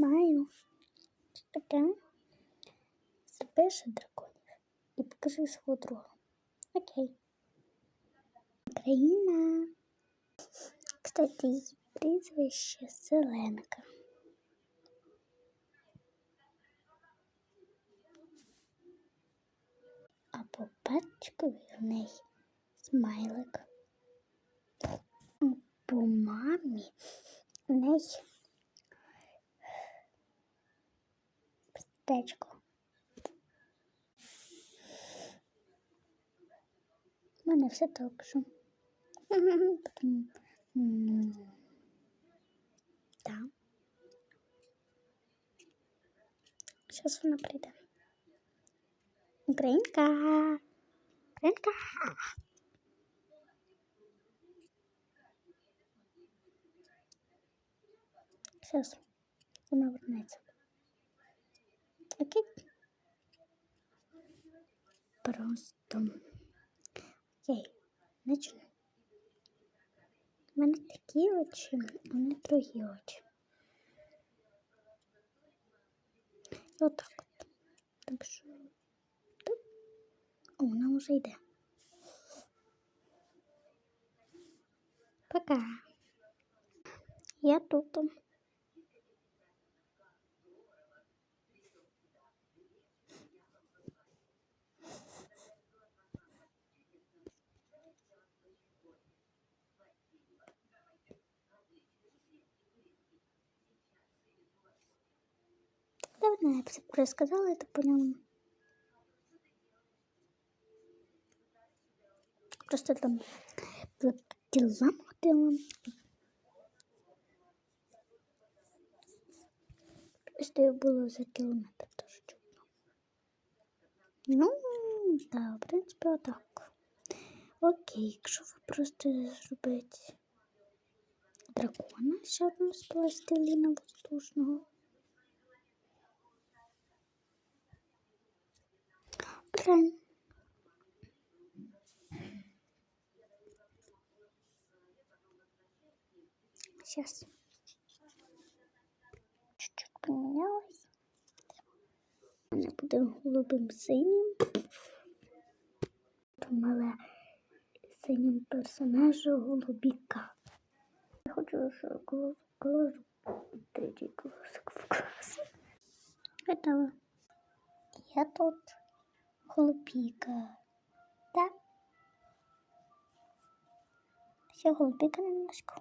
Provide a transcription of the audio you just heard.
Маю. Що таке? Запиши драконів і покажи свого друга. Окей. Україна. Кстати, її прізвище Зеленка. А по батькові неї смайлик. По мамі в неї сердечко. У мене все так. Потім, Так. Зараз вона прийде. Українка. Українка. Зараз вона вернеться. Окей. Просто. Окей. Начну. У мене такі очі, а не другі очі. І отак от. Так що. Так. О, вона вже йде. Пока. Я тут. Я все пересказала, это поняла. Просто там по делам ходила. Просто я була за кілометр теж чутно. Ну, да, в принципі, отак. Окей, якщо ви просто зробите дракона, ще одну з пластиліна воздушного. Крем. Сейчас. Чуть-чуть поменялось. Вона буде голубим синім. Думала синім персонажу голубіка. Я хочу, що колос, колос, третій колосик в клас. Готово. Я тут голубіка. Так? Все, голубіка немножко.